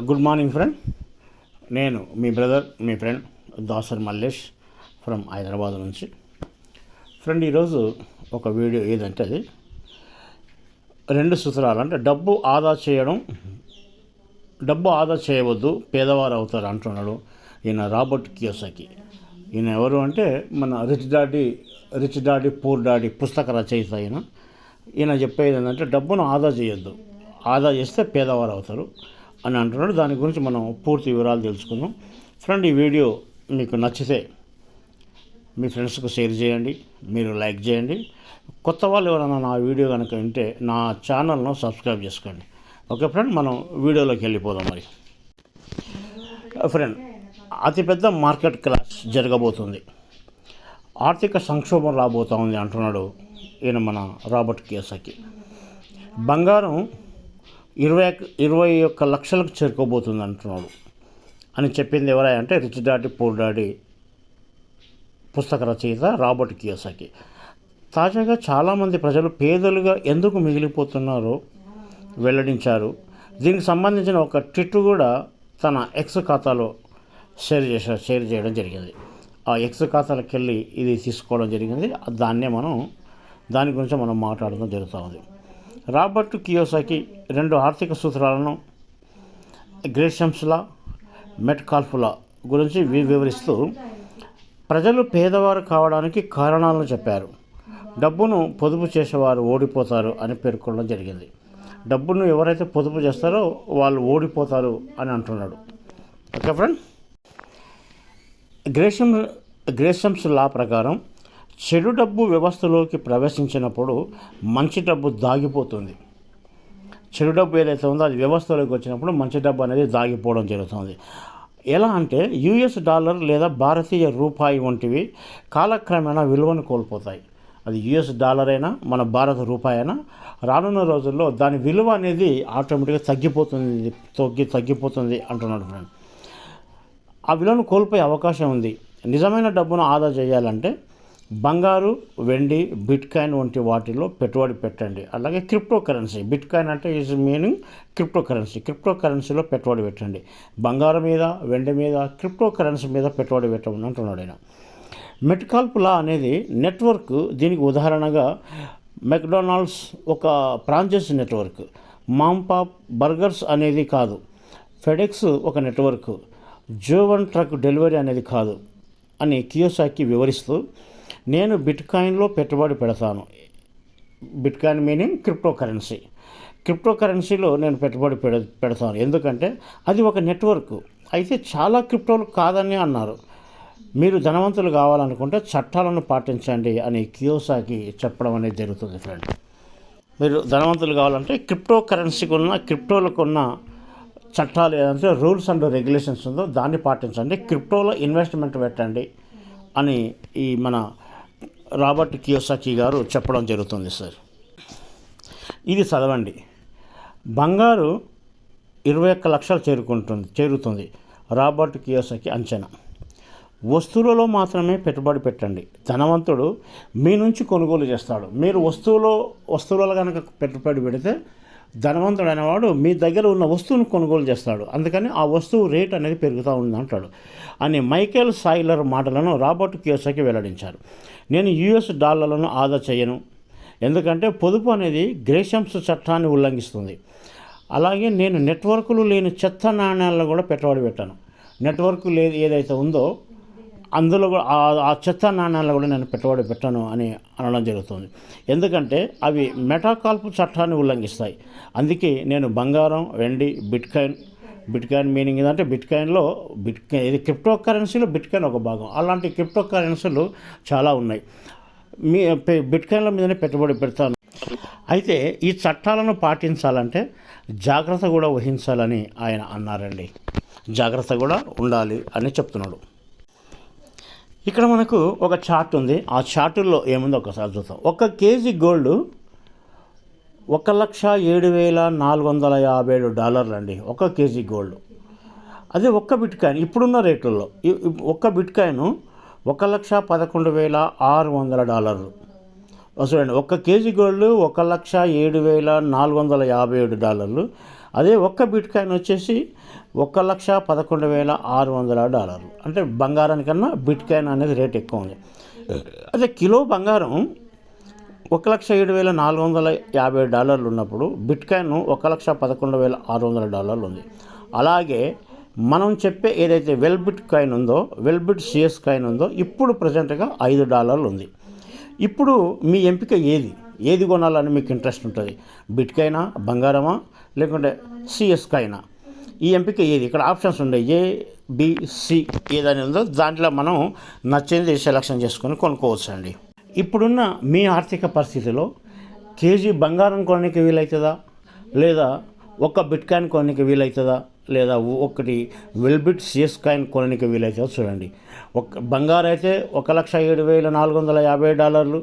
Good morning friend. నేను మీ brother మీ ఫ్రెండ్ దాసర్ మల్లేష్ ఫ్రమ్ హైదరాబాద్ నుంచి. ఫ్రెండ్ ఈరోజు ఒక వీడియో ఏదంటే అది? రెండు సూత్రాలు. అంటే డబ్బు ఆదా చేయడం డబ్బు ఆదా చేయవద్దు పేదవారు అవుతారు అంటున్నాడు ఈయన రాబర్ట్ కియోసాకి. ఈయన ఎవరు అంటే మన rich daddy rich daddy poor daddy పుస్తక రచయిత ఈయన. ఈయన చెప్పేది ఏంటంటే డబ్బును ఆదా చేయొద్దు. ఆదా చేస్తే పేదవారు అవుతారు. అని అంటున్నాడు. దాని గురించి మనం పూర్తి వివరాలు తెలుసుకుందాం. ఫ్రెండ్ ఈ వీడియో మీకు నచ్చితే మీ ఫ్రెండ్స్కు షేర్ చేయండి మీరు లైక్ చేయండి. కొత్త వాళ్ళు ఎవరైనా నా వీడియో కనుక వింటే నా ఛానల్ను సబ్స్క్రైబ్ చేసుకోండి. ఓకే ఫ్రెండ్ మనం వీడియోలోకి వెళ్ళిపోదాం మరి. ఫ్రెండ్ అతిపెద్ద మార్కెట్ క్లాస్ జరగబోతుంది. ఆర్థిక సంక్షోభం రాబోతోంది అంటున్నాడు ఈయన మన రాబర్ట్ కేసకి బంగారం ఇరవై ఇరవై ఒక్క లక్షలకు చేరుకోబోతుంది అంటున్నాడు. అని చెప్పింది ఎవరై అంటే రిచ్ డాడీ పూర్ డాడీ పుస్తక రచయిత రాబర్ట్ కియోసాకి. తాజాగా చాలామంది ప్రజలు పేదలుగా ఎందుకు మిగిలిపోతున్నారో వెల్లడించారు. దీనికి సంబంధించిన ఒక ట్విట్ కూడా తన ఎక్స్ ఖాతాలో షేర్ చేసా షేర్ చేయడం జరిగింది. ఆ ఎక్స్ ఖాతాలకు వెళ్ళి ఇది తీసుకోవడం జరిగింది. దాన్నే మనం దాని గురించి మనం మాట్లాడడం జరుగుతూ ఉంది. రాబర్ట్ కియోసాకి రెండు ఆర్థిక సూత్రాలను గ్రేషమ్స్లా మెట్కాల్ఫులా గురించి వి- వివరిస్తూ ప్రజలు పేదవారు కావడానికి కారణాలను చెప్పారు. డబ్బును పొదుపు చేసేవారు ఓడిపోతారు అని పేర్కొనడం జరిగింది. డబ్బును ఎవరైతే పొదుపు చేస్తారో వాళ్ళు ఓడిపోతారు అని అంటున్నాడు. Okay friend? గ్రేషం గ్రేషమ్స్ లా ప్రకారం చెడు డబ్బు వ్యవస్థలోకి ప్రవేశించినప్పుడు మంచి డబ్బు దాగిపోతుంది. చెడు డబ్బు ఏదైతే ఉందో అది వ్యవస్థలోకి వచ్చినప్పుడు మంచి డబ్బు అనేది దాగిపోవడం జరుగుతుంది. ఎలా అంటే యుఎస్ డాలర్ లేదా భారతీయ రూపాయి వంటివి కాలక్రమేణా విలువను కోల్పోతాయి. అది యుఎస్ డాలర్ అయినా మన భారత రూపాయి అయినా రానున్న రోజుల్లో దాని విలువ అనేది ఆటోమేటిక్గా తగ్గిపోతుంది తగ్గి తగ్గిపోతుంది అంటున్నాడు ఫ్రెండ్. ఆ విలువను కోల్పోయే అవకాశం ఉంది. నిజమైన డబ్బును ఆదా చేయాలంటే బంగారు వెండి బిట్ కాయిన్ వంటి వాటిలో పెట్టుబడి పెట్టండి. అలాగే క్రిప్టో కరెన్సీ బిట్ కాయిన్ అంటే is meaning crypto currency crypto కరెన్సీలో పెట్టుబడి పెట్టండి. బంగారం మీద వెండి మీద క్రిప్టో కరెన్సీ మీద పెట్టుబడి పెట్టమని అంటున్నాడు ఆయన. మెట్కాల్పులా అనేది నెట్వర్క్ దీనికి ఉదాహరణగా మెక్డొనాల్డ్స్ ఒక ఫ్రాంచైజ్ నెట్వర్క్. మాంపాప్ బర్గర్స్ అనేది కాదు. ఫెడెక్స్ ఒక నెట్వర్క్. జోవన్ ట్రక్ డెలివరీ అనేది కాదు అని కియోసాకి వివరిస్తూ నేను బిట్కాయిన్లో పెట్టుబడి పెడతాను. Bitcoin meaning crypto currency crypto కరెన్సీలో నేను పెట్టుబడి పెడ పెడతాను. ఎందుకంటే అది ఒక నెట్వర్క్. అయితే చాలా క్రిప్టోలు కాదని అన్నారు. మీరు ధనవంతులు కావాలనుకుంటే చట్టాలను పాటించండి అని కియోసాకి చెప్పడం అనేది జరుగుతుంది ఫ్రెండ్. మీరు ధనవంతులు కావాలంటే క్రిప్టో కరెన్సీకి ఉన్న క్రిప్టోలకు ఉన్న చట్టాలు ఏదంటే రూల్స్ అండ్ రెగ్యులేషన్స్ ఉందో దాన్ని పాటించండి. క్రిప్టోలో ఇన్వెస్ట్మెంట్ పెట్టండి అని ఈ మన రాబర్ట్ కియోసాకి గారు చెప్పడం జరుగుతుంది సార్. ఇది చదవండి. బంగారు ఇరవై ఒక్క లక్షలు చేరుకుంటుంది చేరుతుంది రాబర్ట్ కియోసాకి అంచనా. వస్తువులలో మాత్రమే పెట్టుబడి పెట్టండి. ధనవంతుడు మీ నుంచి కొనుగోలు చేస్తాడు. మీరు వస్తువులో వస్తువులలో కనుక పెట్టుబడి పెడితే ధనవంతుడు అనేవాడు మీ దగ్గర ఉన్న వస్తువును కొనుగోలు చేస్తాడు. అందుకని ఆ వస్తువు రేట్ అనేది పెరుగుతూ ఉంది అంటాడు. అని మైకేల్ సాయిలర్ మాటలను రాబర్ట్ కియోసాకి వెల్లడించారు. నేను యుఎస్ డాలర్లను ఆదా చేయను. ఎందుకంటే పొదుపు అనేది గ్రేషమ్స్ చట్టాన్ని ఉల్లంఘిస్తుంది. అలాగే నేను నెట్వర్కులు లేని చెత్త నాణ్యాలను కూడా పెట్టుబడి పెట్టాను. నెట్వర్క్ లేదు ఏదైతే ఉందో అందులో కూడా ఆ- చెత్త నాణ్యాలు కూడా నేను పెట్టుబడి పెట్టను అని అనడం జరుగుతుంది. ఎందుకంటే అవి మెటాకాల్పు చట్టాన్ని ఉల్లంఘిస్తాయి. అందుకే నేను బంగారం వెండి bitcoin bitcoin meaning ఏంటంటే బిట్కాయిన్లో బిట్కాయిన్ బిట్ ఇది క్రిప్టో కరెన్సీలో బిట్ కాయిన్ ఒక భాగం. అలాంటి క్రిప్టో కరెన్సీలు చాలా ఉన్నాయి. మీ బిట్కాయిన్ల బిట్ కాయిన్ల మీదనే పెట్టుబడి పెడతాను. అయితే ఈ చట్టాలను పాటించాలంటే జాగ్రత్త కూడా వహించాలని ఆయన అన్నారండి. జాగ్రత్త కూడా ఉండాలి అని చెప్తున్నాడు. ఇక్కడ మనకు ఒక చార్ట్ ఉంది. ఆ చార్టుల్లో ఏముందో ఒకసారి చూద్దాం. ఒక కేజీ గోల్డ్ ఒక లక్ష ఏడు వేల నాలుగు వందల యాభై ఏడు డాలర్లు అండి. ఒక కేజీ గోల్డ్. అదే ఒక్క బిట్ కాయిన్ ఇప్పుడున్న రేట్లలో ఒక్క బిట్ కాయిన్ ఒక లక్ష పదకొండు వేల ఆరు వందల డాలర్లు. చూడండి. ఒక్క కేజీ గోల్డ్ ఒక లక్ష ఏడు వేల నాలుగు వందల యాభై ఏడు డాలర్లు. అదే ఒక్క బిట్ కాయిన్ వచ్చేసి ఒక లక్ష పదకొండు వేల ఆరు వందల డాలర్లు. అంటే బంగారానికన్నా బిట్ కాయిన్ అనేది రేట్ ఎక్కువ ఉంది. అదే కిలో బంగారం ఒక లక్ష ఏడు వేల నాలుగు వందల యాభై డాలర్లు ఉన్నప్పుడు బిట్ కాయిన్ ఒక లక్ష పదకొండు వేల ఆరు వందల డాలర్లు ఉంది. అలాగే మనం చెప్పే ఏదైతే వెల్ బిట్ కాయిన్ ఉందో వెల్ బిట్ సిఎస్ కాయిన్ ఉందో ఇప్పుడు ప్రజెంట్గా ఐదు డాలర్లు ఉంది. ఇప్పుడు మీ ఎంపిక ఏది? ఏది కొనాలని మీకు ఇంట్రెస్ట్ ఉంటుంది? బిట్ కాయినా బంగారమా? లేకుంటే సిఎస్ అయినా ఈ ఎంపిక ఏది? ఇక్కడ ఆప్షన్స్ ఉన్నాయి ఏ బిసి ఏదని ఉందో దాంట్లో మనం నచ్చింది సెలక్షన్ చేసుకొని కొనుక్కోవచ్చు అండి ఇప్పుడున్న మీ ఆర్థిక పరిస్థితిలో కేజీ బంగారం కొనడానికి వీలవుతుందా లేదా ఒక్క బిట్ కాయిన్ కొనడానికి వీలవుతుందా లేదా ఒకటి వెల్బిట్ సిఎస్ కాయిన్ కొనడానికి వీలైతే చూడండి. ఒక బంగారు అయితే ఒక లక్ష ఏడు వేల నాలుగు వందల యాభై డాలర్లు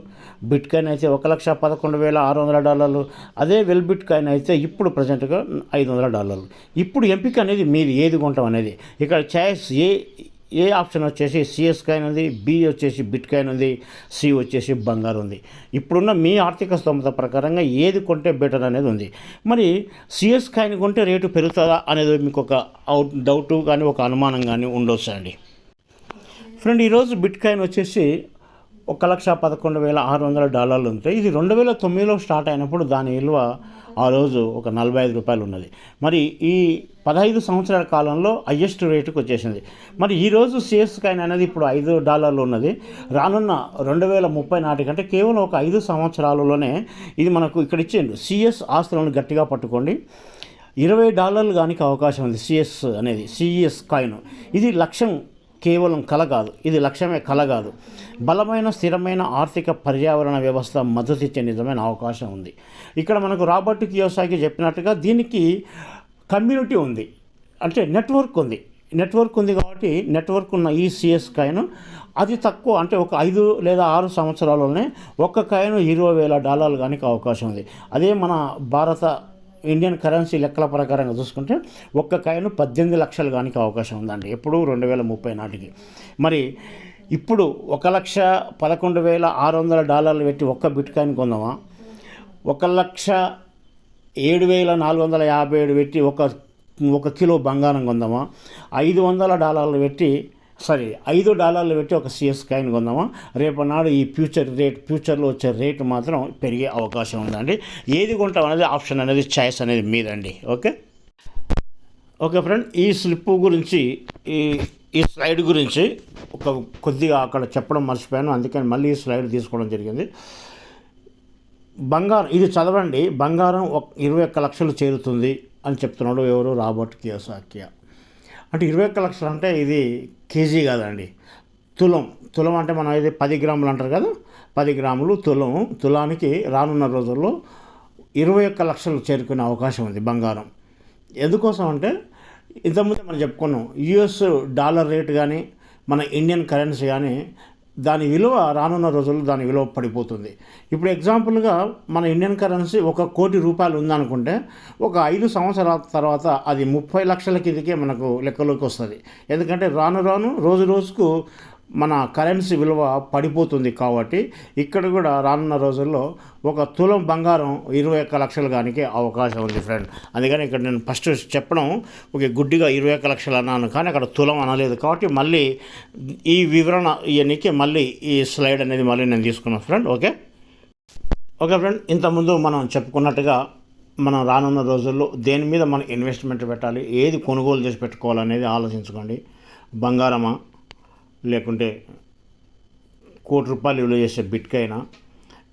బిట్ కాయిన్ అయితే ఒక లక్ష పదకొండు వేల ఆరు వందల డాలర్లు అదే వెల్ బిట్ కాయిన్ అయితే ఇప్పుడు ప్రజెంట్గా ఐదు వందల డాలర్లు. ఇప్పుడు ఎంపిక అనేది మీది ఏది కొంటాం అనేది. ఇక్కడ చాయిస్ ఏ ఏ ఆప్షన్ వచ్చేసి సిఎస్ కాయిన్ ఉంది బి వచ్చేసి బిట్ కాయిన్ ఉంది సి వచ్చేసి బంగారు ఉంది. ఇప్పుడున్న మీ ఆర్థిక స్తోమత ప్రకారంగా ఏది కొంటే బెటర్ అనేది ఉంది. మరి సిఎస్ కాయిన్ కొంటే రేటు పెరుగుతుందా అనేది మీకు ఒక అవుట్ డౌట్ కానీ ఒక అనుమానం కానీ ఉండొచ్చు అండి ఫ్రెండ్ ఈరోజు బిట్ కాయిన్ వచ్చేసి ఒక లక్ష పదకొండు వేల ఆరు వందల డాలర్లు ఉంటాయి. ఇది రెండు వేల తొమ్మిదిలో స్టార్ట్ అయినప్పుడు దాని విలువ ఆ రోజు ఒక నలభై ఐదు రూపాయలు ఉన్నది. మరి ఈ పదహైదు సంవత్సరాల కాలంలో హయ్యెస్ట్ రేటుకు వచ్చేసింది. మరి ఈరోజు సిఎస్ కాయిన్ అనేది ఇప్పుడు ఐదు డాలర్లు ఉన్నది. రానున్న రెండు వేల ముప్పై నాటికంటే కేవలం ఒక ఐదు సంవత్సరాలలోనే ఇది మనకు ఇక్కడ ఇచ్చేయండి. సిఎస్ ఆస్తులను గట్టిగా పట్టుకోండి. ఇరవై డాలర్లు కానీ అవకాశం ఉంది సిఎస్ అనేది సిఎస్ కాయిన్. ఇది లక్ష్యం కేవలం కల కాదు ఇది లక్ష్యమే కల కాదు బలమైన స్థిరమైన ఆర్థిక పర్యావరణ వ్యవస్థ మద్దతిచ్చే నిజమైన అవకాశం ఉంది. ఇక్కడ మనకు రాబర్ట్ కియోసాకి చెప్పినట్టుగా దీనికి కమ్యూనిటీ ఉంది. అంటే నెట్వర్క్ ఉంది. నెట్వర్క్ ఉంది కాబట్టి నెట్వర్క్ ఉన్న ఈ సిఎస్ కాయిన్ అది తక్కువ అంటే ఒక ఐదు లేదా ఆరు సంవత్సరాల్లోనే ఒక్క కాయిన్ ఇరవై వేల డాలర్లు కానీ అవకాశం ఉంది. అదే మన భారత ఇండియన్ కరెన్సీ లెక్కల ప్రకారంగా చూసుకుంటే ఒక్క కాయను పద్దెనిమిది లక్షలు కానీ అవకాశం ఉందండి. ఎప్పుడు రెండు వేల ముప్పై నాటికి. మరి ఇప్పుడు ఒక లక్ష పదకొండు వేల ఆరు వందల డాలర్లు పెట్టి ఒక్క బిట్ కాయిన్ కొందామా? ఒక లక్ష ఏడు వేల నాలుగు వందల యాభై ఏడు పెట్టి ఒక ఒక కిలో బంగారం కొందామా? ఐదు వందల డాలర్లు పెట్టి సారీ ఐదు డాలర్లు పెట్టి ఒక సిఎస్ కాయిన్ కొందామా? రేపు నాడు ఈ ఫ్యూచర్ రేట్ ఫ్యూచర్లో వచ్చే రేటు మాత్రం పెరిగే అవకాశం ఉందండి. ఏది కొంటాం అనేది ఆప్షన్ అనేది చాయిస్ అనేది మీదండి. ఓకే? ఓకే ఫ్రెండ్ ఈ స్లిప్ గురించి ఈ ఈ స్లైడ్ గురించి ఒక కొద్దిగా అక్కడ చెప్పడం మర్చిపోయాను. అందుకని మళ్ళీ ఈ స్లైడ్ తీసుకోవడం జరిగింది. బంగారం ఇది చదవండి. బంగారం ఒక ఇరవై ఒక్క లక్షలు చేరుతుంది అని చెప్తున్నాడు ఎవరు? రాబర్ట్ కియోసాకియా. అంటే ఇరవై ఒక్క లక్షలు అంటే ఇది కేజీ కాదండి. తులం తులం అంటే మనం ఇది పది గ్రాములు అంటారు కదా? పది గ్రాములు తులం తులానికి రానున్న రోజుల్లో ఇరవై ఒక్క లక్షలు చేరుకునే అవకాశం ఉంది బంగారం. ఎందుకోసం అంటే ఇంతకుముందు మనం చెప్పుకున్నాం యుఎస్ డాలర్ రేట్ కానీ మన ఇండియన్ కరెన్సీ కానీ దాని విలువ రానున్న రోజుల్లో దాని విలువ పడిపోతుంది. ఇప్పుడు ఎగ్జాంపుల్గా మన ఇండియన్ కరెన్సీ ఒక కోటి రూపాయలు ఉందనుకుంటే ఒక ఐదు సంవత్సరాల తర్వాత అది ముప్పై లక్షల కిందకే మనకు లెక్కలోకి వస్తుంది. ఎందుకంటే రాను రాను రోజు రోజుకు మన కరెన్సీ విలువ పడిపోతుంది కాబట్టి ఇక్కడ కూడా రానున్న రోజుల్లో ఒక తులం బంగారం ఇరవై ఒక్క లక్షలు కానికే అవకాశం ఉంది ఫ్రెండ్ అందుకని ఇక్కడ నేను ఫస్ట్ చెప్పడం ఒక గుడ్డిగా ఇరవై ఒక్క లక్షలు అన్నాను కానీ అక్కడ తులం అనలేదు కాబట్టి మళ్ళీ ఈ వివరణ ఇవన్నీకి మళ్ళీ ఈ స్లైడ్ అనేది మళ్ళీ నేను తీసుకున్నాను ఫ్రెండ్ ఓకే? ఓకే ఫ్రెండ్ ఇంతకుముందు మనం చెప్పుకున్నట్టుగా మనం రానున్న రోజుల్లో దేని మీద మనం ఇన్వెస్ట్మెంట్ పెట్టాలి ఏది కొనుగోలు చేసి పెట్టుకోవాలనేది ఆలోచించుకోండి. బంగారమా లేకుంటే కోటి రూపాయలు విలువ చేసే బిట్కైనా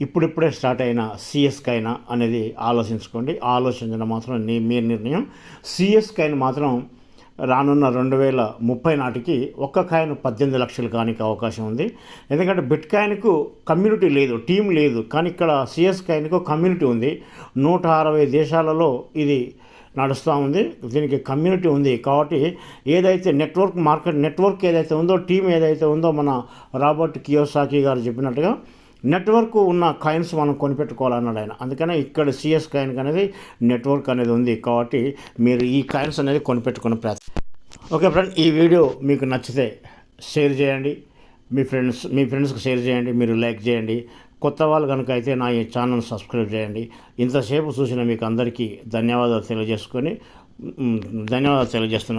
ఇప్పుడిప్పుడే స్టార్ట్ అయిన సిఎస్కైనా అనేది ఆలోచించుకోండి. ఆలోచించడం మాత్రం నీ మీ నిర్ణయం. సిఎస్కైన్ మాత్రం రానున్న రెండు వేల ముప్పై నాటికి ఒక్క కాయను పద్దెనిమిది లక్షలు కానికి అవకాశం ఉంది. ఎందుకంటే బిట్ కాయిన్కు కమ్యూనిటీ లేదు టీం లేదు. కానీ ఇక్కడ సిఎస్ కాయన్కు కమ్యూనిటీ ఉంది. నూట అరవై దేశాలలో ఇది నడుస్తూ ఉంది. దీనికి కమ్యూనిటీ ఉంది. కాబట్టి ఏదైతే నెట్వర్క్ మార్కెట్ నెట్వర్క్ ఏదైతే ఉందో టీం ఏదైతే ఉందో మన రాబర్ట్ కియోసాకి గారు చెప్పినట్టుగా నెట్వర్క్ ఉన్న కాయిన్స్ మనం కొనిపెట్టుకోవాలన్నాడు ఆయన. అందుకనే ఇక్కడ సిఎస్ కాయిన్ అనేది నెట్వర్క్ అనేది ఉంది. కాబట్టి మీరు ఈ కాయిన్స్ అనేది కొనిపెట్టుకునే ప్రయత్నం. ఓకే ఫ్రెండ్ ఈ వీడియో మీకు నచ్చితే షేర్ చేయండి. మీ ఫ్రెండ్స్ మీ ఫ్రెండ్స్కి షేర్ చేయండి. మీరు లైక్ చేయండి. కొత్త వాళ్ళు కనుక అయితే నా ఈ ఛానల్ సబ్స్క్రైబ్ చేయండి. ఇంతసేపు చూసిన మీకు అందరికీ ధన్యవాదాలు తెలియజేసుకొని ధన్యవాదాలు తెలియజేస్తున్నాను.